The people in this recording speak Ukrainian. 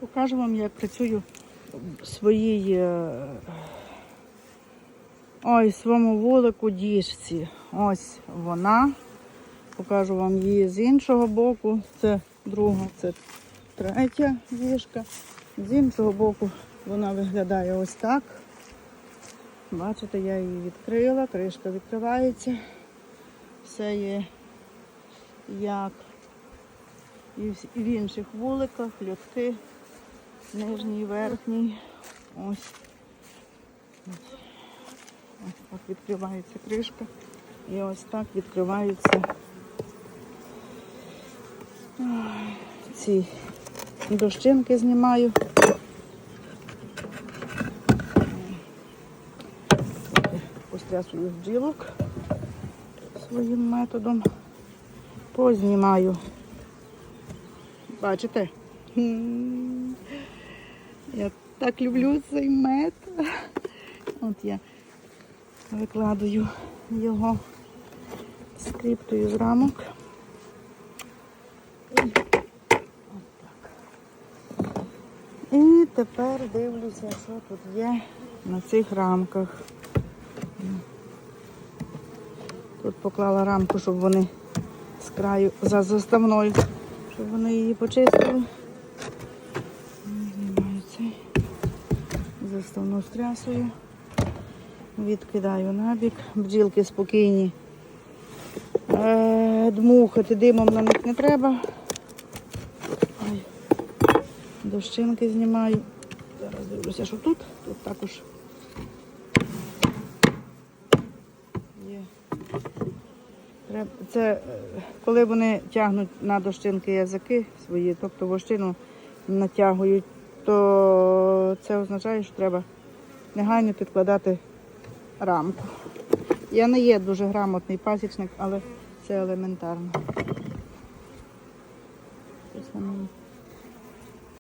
Покажу вам, як працюю в своїй е, ой, своєму вулику діжці. Ось вона. Покажу вам її з іншого боку. Це друга, це третя діжка. З іншого боку вона виглядає ось так. Бачите, я її відкрила, кришка відкривається. Все є як і в інших вуликах, льотки, нижній, верхній. Ось. Ось так відкривається кришка. І ось так відкриваються ці дощинки знімаю. Пострясую бджілок своїм методом. Познімаю. Бачите? Я так люблю цей мед. От я викладаю його скриптою з рамок. І. І тепер дивлюся, що тут є на цих рамках. Тут поклала рамку, щоб вони з краю за заставною, щоб вони її почистили. Заставну стрясую, відкидаю набік, бджілки спокійні. Е, Дмухати димом на них не треба. Дощинки знімаю. Зараз дивлюся, що тут. Тут також є. Це е, коли вони тягнуть на дощинки язики свої, тобто вощину натягують, то це означає, що треба негайно підкладати рамку. Я не є дуже грамотний пасічник, але це елементарно.